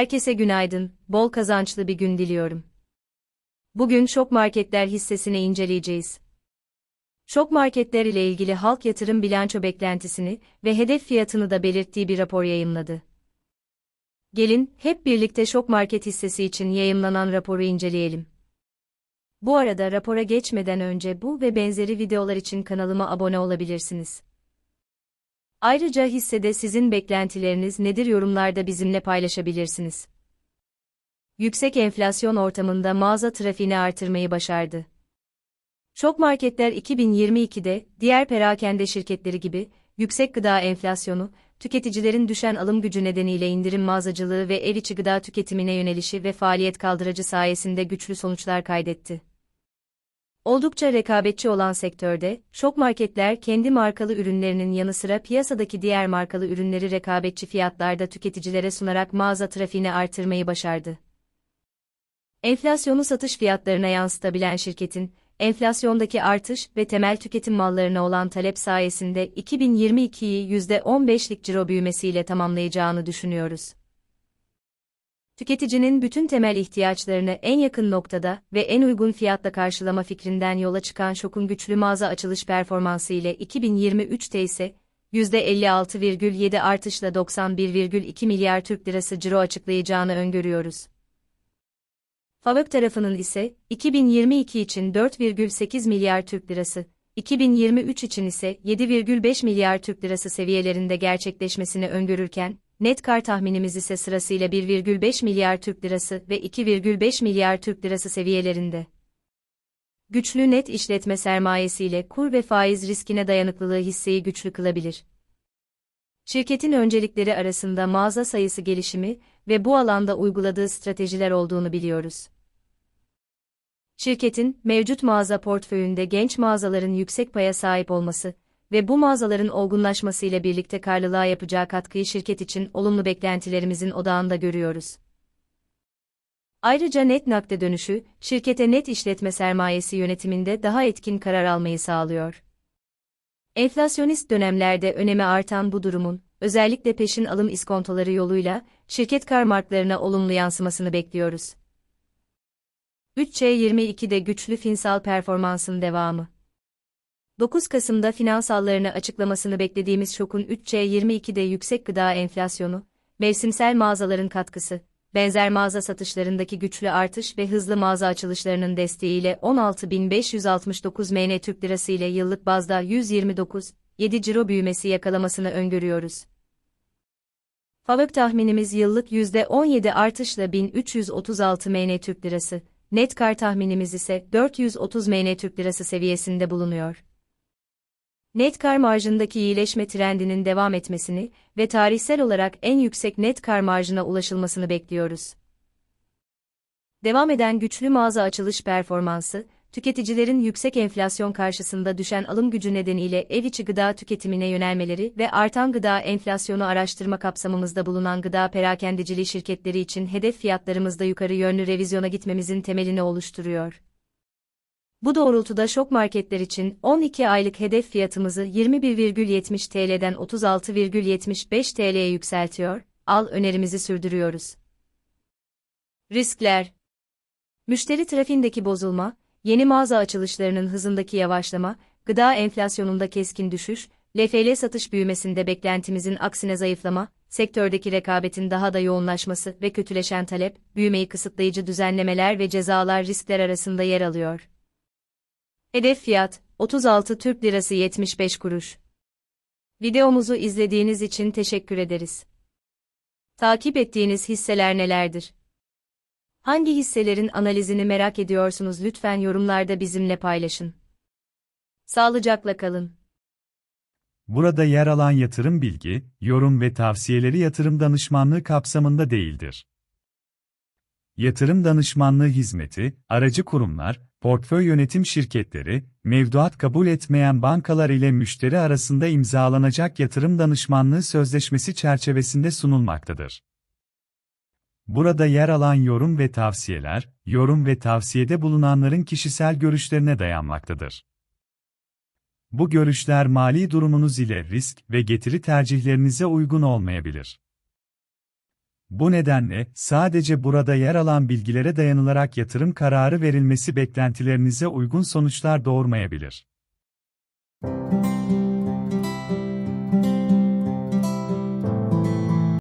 Herkese günaydın, bol kazançlı bir gün diliyorum. Bugün şok marketler hissesini inceleyeceğiz. Şok marketler ile ilgili halk yatırım bilanço beklentisini ve hedef fiyatını da belirttiği bir rapor yayımladı. Gelin, hep birlikte şok market hissesi için yayımlanan raporu inceleyelim. Bu arada rapora geçmeden önce bu ve benzeri videolar için kanalıma abone olabilirsiniz. Ayrıca hissede sizin beklentileriniz nedir yorumlarda bizimle paylaşabilirsiniz. Yüksek enflasyon ortamında mağaza trafiğini artırmayı başardı. Şok marketler 2022'de diğer perakende şirketleri gibi yüksek gıda enflasyonu, tüketicilerin düşen alım gücü nedeniyle indirim mağazacılığı ve ev içi gıda tüketimine yönelişi ve faaliyet kaldırıcı sayesinde güçlü sonuçlar kaydetti. Oldukça rekabetçi olan sektörde, şok marketler kendi markalı ürünlerinin yanı sıra piyasadaki diğer markalı ürünleri rekabetçi fiyatlarda tüketicilere sunarak mağaza trafiğini artırmayı başardı. Enflasyonu satış fiyatlarına yansıtabilen şirketin, enflasyondaki artış ve temel tüketim mallarına olan talep sayesinde 2022'yi %15'lik ciro büyümesiyle tamamlayacağını düşünüyoruz. Tüketicinin bütün temel ihtiyaçlarını en yakın noktada ve en uygun fiyatla karşılama fikrinden yola çıkan şokun güçlü mağaza açılış performansı ile 2023'te ise %56,7 artışla 91,2 milyar Türk lirası ciro açıklayacağını öngörüyoruz. FAVÖK tarafının ise 2022 için 4,8 milyar Türk lirası, 2023 için ise 7,5 milyar Türk lirası seviyelerinde gerçekleşmesini öngörürken, net kar tahminimiz ise sırasıyla 1,5 milyar Türk lirası ve 2,5 milyar Türk lirası seviyelerinde. Güçlü net işletme sermayesiyle kur ve faiz riskine dayanıklılığı hisseyi güçlü kılabilir. Şirketin öncelikleri arasında mağaza sayısı gelişimi ve bu alanda uyguladığı stratejiler olduğunu biliyoruz. Şirketin mevcut mağaza portföyünde genç mağazaların yüksek paya sahip olması ve bu mağazaların olgunlaşmasıyla birlikte karlılığa yapacağı katkıyı şirket için olumlu beklentilerimizin odağında görüyoruz. Ayrıca net nakde dönüşü, şirkete net işletme sermayesi yönetiminde daha etkin karar almayı sağlıyor. Enflasyonist dönemlerde önemi artan bu durumun, özellikle peşin alım iskontoları yoluyla, şirket kar marklarına olumlu yansımasını bekliyoruz. 3C22'de güçlü finansal performansın devamı. 9 Kasım'da finansallarını açıklamasını beklediğimiz şokun 3C22'de yüksek gıda enflasyonu, mevsimsel mağazaların katkısı, benzer mağaza satışlarındaki güçlü artış ve hızlı mağaza açılışlarının desteğiyle 16.569 MN Türk Lirası ile yıllık bazda 129, 7 ciro büyümesi yakalamasını öngörüyoruz. FAVÖK tahminimiz yıllık %17 artışla 1336 MN Türk Lirası, net kar tahminimiz ise 430 MN Türk Lirası seviyesinde bulunuyor. Net kar marjındaki iyileşme trendinin devam etmesini ve tarihsel olarak en yüksek net kar marjına ulaşılmasını bekliyoruz. Devam eden güçlü mağaza açılış performansı, tüketicilerin yüksek enflasyon karşısında düşen alım gücü nedeniyle ev içi gıda tüketimine yönelmeleri ve artan gıda enflasyonu araştırma kapsamımızda bulunan gıda perakendeciliği şirketleri için hedef fiyatlarımızda yukarı yönlü revizyona gitmemizin temelini oluşturuyor. Bu doğrultuda şok marketler için 12 aylık hedef fiyatımızı 21,70 TL'den 36,75 TL'ye yükseltiyor, al önerimizi sürdürüyoruz. Riskler Müşteri trafiğindeki bozulma, yeni mağaza açılışlarının hızındaki yavaşlama, gıda enflasyonunda keskin düşüş, LFL satış büyümesinde beklentimizin aksine zayıflama, sektördeki rekabetin daha da yoğunlaşması ve kötüleşen talep, büyümeyi kısıtlayıcı düzenlemeler ve cezalar riskler arasında yer alıyor. Hedef fiyat 36 Türk Lirası 75 kuruş. Videomuzu izlediğiniz için teşekkür ederiz. Takip ettiğiniz hisseler nelerdir? Hangi hisselerin analizini merak ediyorsunuz lütfen yorumlarda bizimle paylaşın. Sağlıcakla kalın. Burada yer alan yatırım bilgi, yorum ve tavsiyeleri yatırım danışmanlığı kapsamında değildir. Yatırım danışmanlığı hizmeti, aracı kurumlar, portföy yönetim şirketleri, mevduat kabul etmeyen bankalar ile müşteri arasında imzalanacak yatırım danışmanlığı sözleşmesi çerçevesinde sunulmaktadır. Burada yer alan yorum ve tavsiyeler, yorum ve tavsiyede bulunanların kişisel görüşlerine dayanmaktadır. Bu görüşler mali durumunuz ile risk ve getiri tercihlerinize uygun olmayabilir. Bu nedenle, sadece burada yer alan bilgilere dayanılarak yatırım kararı verilmesi beklentilerinize uygun sonuçlar doğurmayabilir.